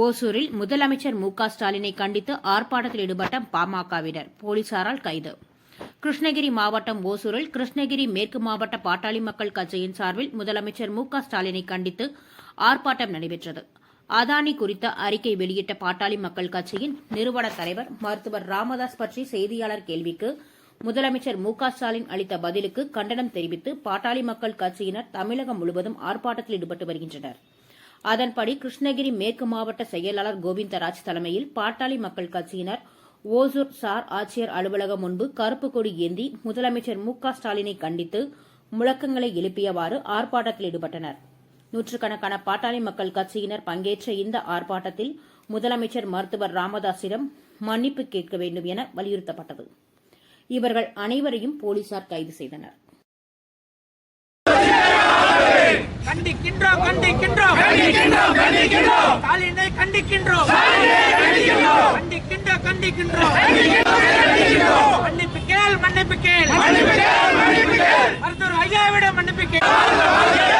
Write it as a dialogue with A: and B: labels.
A: ஓசூரில் முதலமைச்சர் மு ஸ்டாலினை கண்டித்து ஆர்ப்பாட்டத்தில் ஈடுபட்ட பாமகவினர். போலீசாரால் கைது. கிருஷ்ணகிரி மாவட்டம் ஓசூரில் கிருஷ்ணகிரி மேற்கு மாவட்ட பாட்டாளி மக்கள் கட்சியின் சார்பில் முதலமைச்சர் மு ஸ்டாலினை கண்டித்து ஆர்ப்பாட்டம் நடைபெற்றது. அதானி குறித்த அறிக்கை வெளியிட்ட பாட்டாளி மக்கள் கட்சியின் நிறுவன தலைவர் மருத்துவர் ராமதாஸ் பற்றி செய்தியாளர் கேள்விக்கு முதலமைச்சர் மு ஸ்டாலின் அளித்த பதிலுக்கு கண்டனம் தெரிவித்து பாட்டாளி மக்கள் கட்சியினர் தமிழகம் முழுவதும் ஆர்ப்பாட்டத்தில் ஈடுபட்டு வருகின்றனர். அதன்படி கிருஷ்ணகிரி மேற்கு மாவட்ட செயலாளர் கோவிந்தராஜ் தலைமையில் பாட்டாளி மக்கள் கட்சியினர் ஓசூர் சார் ஆட்சியர் அலுவலகம் முன்பு கருப்பு கொடி ஏந்தி முதலமைச்சர் மு க ஸ்டாலினை கண்டித்து முழக்கங்களை எழுப்பியவாறு ஆர்ப்பாட்டத்தில் ஈடுபட்டனர். நூற்றுக்கணக்கான பாட்டாளி மக்கள் கட்சியினர் பங்கேற்ற இந்த ஆர்ப்பாட்டத்தில் முதலமைச்சர் மருத்துவர் ராமதாசிடம் மன்னிப்பு கேட்க வேண்டும் என வலியுறுத்தப்பட்டது. இவர்கள் அனைவரையும் போலீசார் கைது செய்தனர்
B: கண்டிக்கின்றோம் கண்டிக்கின்றோம் ஸ்டாலினை கண்டிக்கின்றோம். கண்டிக்கின்ற கண்டிக்கின்றோம். மன்னிப்பு கேள் மன்னிப்பு கேள். மருத்துவர் ஐயாவிடம் மன்னிப்பு கேள்.